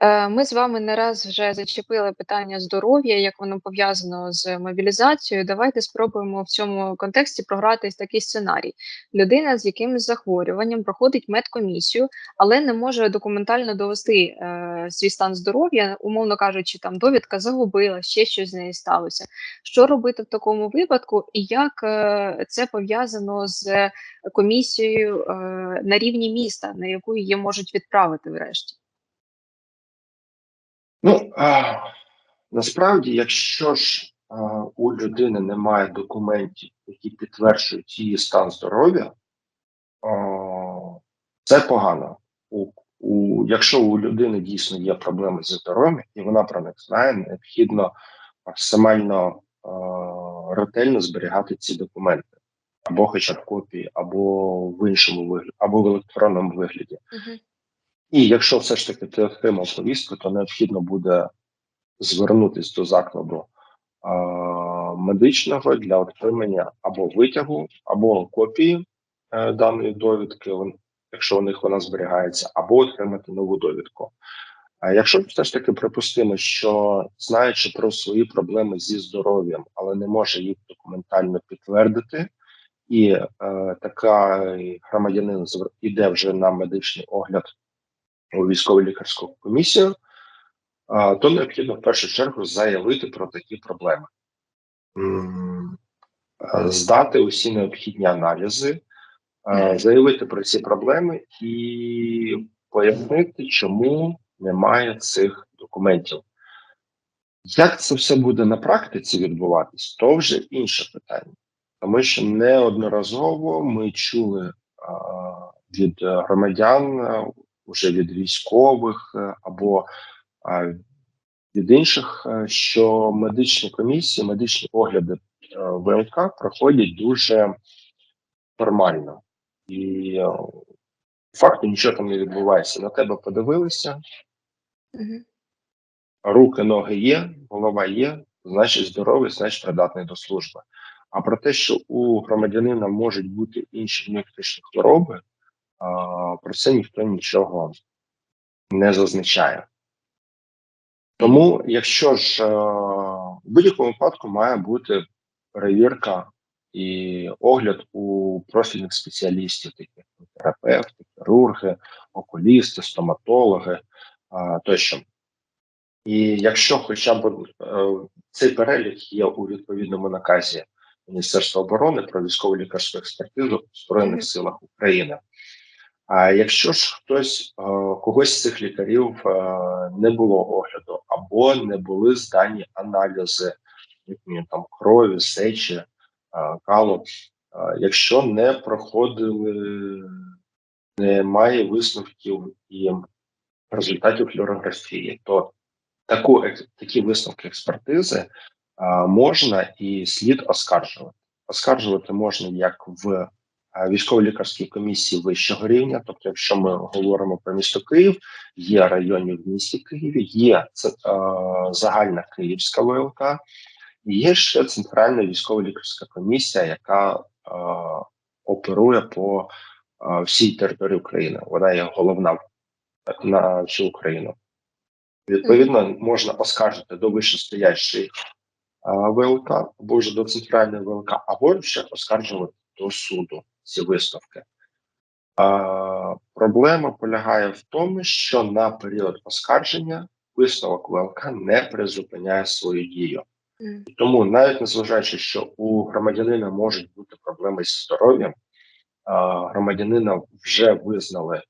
Е, Ми з вами не раз вже зачепили питання здоров'я, як воно пов'язано з мобілізацією. Давайте спробуємо в цьому контексті програтись такий сценарій. Людина з якимось захворюванням проходить медкомісію, але не може документально довести е, свій стан здоров'я, умовно кажучи, там довідка загубила, ще щось з нею сталося. Що робити в такому випадку, і як е, це пов'язано з комісією е, на рівні міста, на яку її можуть відправити врешті? Ну а, насправді, якщо ж а, у людини немає документів, які підтверджують її стан здоров'я, це погано. У, у, якщо у людини дійсно є проблеми зі здоров'ям, і вона про них знає, необхідно максимально а, ретельно зберігати ці документи, або хоча б копії, або в іншому вигляді, або в електронному вигляді. Мгм. І якщо все ж таки ти отримав повістку, то необхідно буде звернутися до закладу а, медичного для отримання або витягу, або копії е, даної довідки, якщо у них вона зберігається, або отримати нову довідку. А якщо все ж таки припустимо, що знаючи про свої проблеми зі здоров'ям, але не може їх документально підтвердити, і е, така громадянин звер- іде вже на медичний огляд у військово-лікарську комісію, то необхідно в першу чергу заявити про такі проблеми, здати усі необхідні аналізи, заявити про ці проблеми і пояснити, чому немає цих документів. Як це все буде на практиці відбуватись, то вже інше питання, тому що неодноразово ми чули а, від громадян, уже від військових е, або від інших, е, що медичні комісії, медичні огляди е, ВЛК проходять дуже формально, і факту нічого там не відбувається. На тебе подивилися, руки, ноги є, голова є, значить здоровий, значить придатний до служби. А про те, що у громадянина можуть бути інші внутрішні хвороби, про це ніхто нічого не зазначає. Тому, якщо ж е, в будь-якому випадку має бути перевірка і огляд у профільних спеціалістів, таких терапевти, хірурги, окулісти, стоматологи тощо. І якщо хоча б е, цей перелік є у відповідному наказі Міністерства оборони про військово лікарську експертизу в Збройних силах України. А якщо ж хтось е, когось з цих лікарів е, не було огляду, або не були здані аналізи їхньої там крові, сечі, е, калу, якщо не проходили, немає висновків і результатів флюорографії, то таку такі висновки експертизи можна і слід оскаржувати. Оскаржувати можна як в військово-лікарській комісії вищого рівня, тобто, якщо ми говоримо про місто Київ, є районі в місті Києві, є це, е, загальна Київська ВЛК, і є ще центральна військово-лікарська комісія, яка е, оперує по е, всій території України. Вона є головна на всю Україну. Відповідно, можна оскаржити до вищестоящої ВЛК або вже до центральної ВЛК, або ще оскаржувати до суду ці висновки. А, проблема полягає в тому, що на період оскарження висновок ВЛК не призупиняє свою дію. Тому, навіть незважаючи, що у громадянина можуть бути проблеми зі здоров'ям, громадянина вже визнали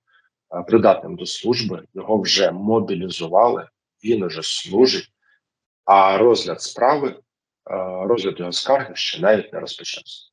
а, придатним до служби, його вже мобілізували, він уже служить, а розгляд справи, а, розгляд його скарги ще навіть не розпочався.